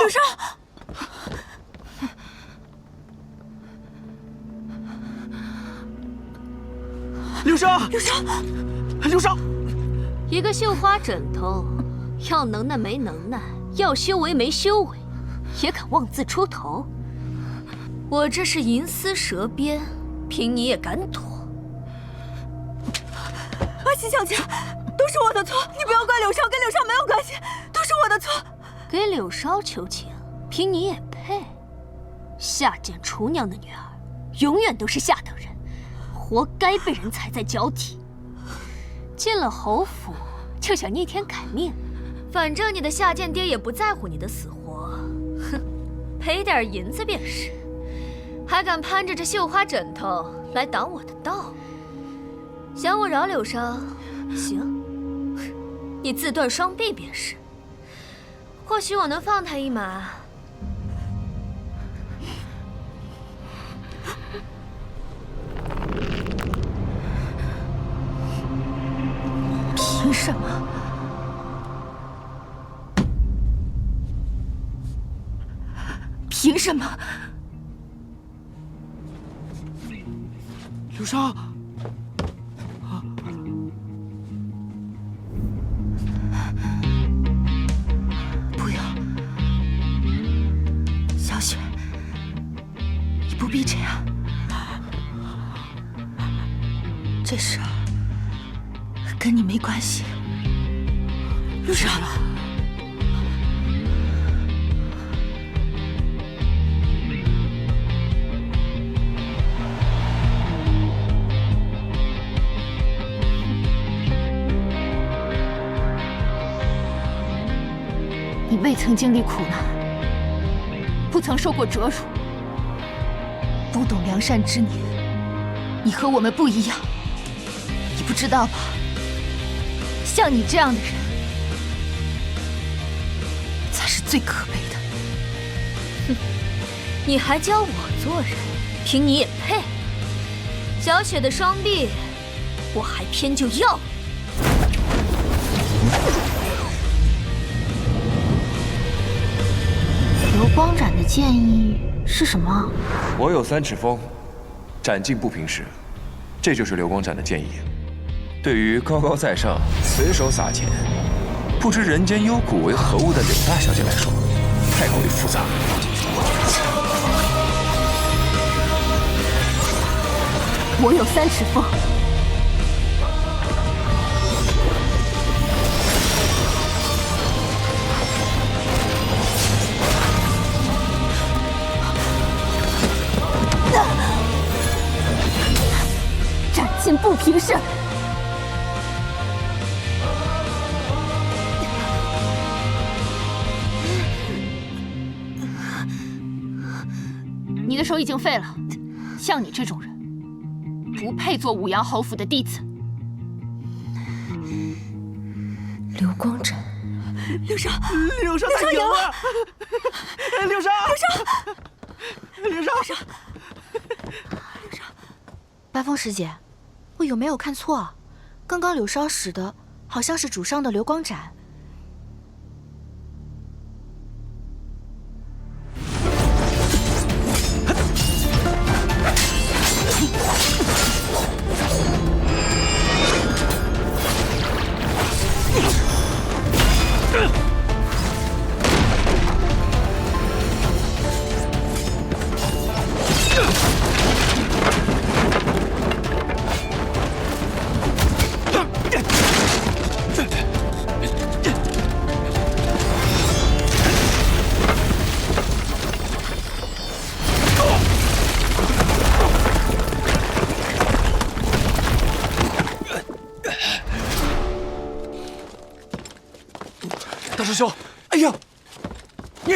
柳少，柳生，柳生，柳生，一个绣花枕头，要能耐没能耐，要修为没修为，也敢妄自出头。我这是银丝蛇鞭，凭你也敢躲？阿七小姐，都是我的错，你不要怪柳少，跟柳少没有关系，都是我的错。给柳梢求情，凭你也配？下贱厨娘的女儿，永远都是下等人。活该被人踩在脚底。进了侯府就想逆天改命，反正你的下贱爹也不在乎你的死活，哼，赔点银子便是。还敢攀着这绣花枕头来挡我的道？想我饶柳梢？行，你自断双臂便是。或许我能放他一马。凭什么？凭什么？刘少，小雪，你不必这样。这事儿跟你没关系。柳少，你未曾经历苦难，不曾受过折辱，不懂良善之年。你和我们不一样，你不知道吧？像你这样的人，才是最可悲的。哼，你还教我做人，凭你也配？小雪的双臂，我还偏就要。建议是什么？我有三尺风，斩尽不平时，这就是流光斩的建议。对于高高在上、随手撒钱、不知人间幽谷为何物的柳大小姐来说，太过于复杂。我有三尺风。不平事。你的手已经废了，像你这种人，不配做武阳侯府的弟子。流光斩，柳少，柳少他赢了，柳少，柳少，柳少，柳少，白风师姐，我有没有看错？刚刚柳梢使的好像是主上的流光斩。师兄，哎呀，你。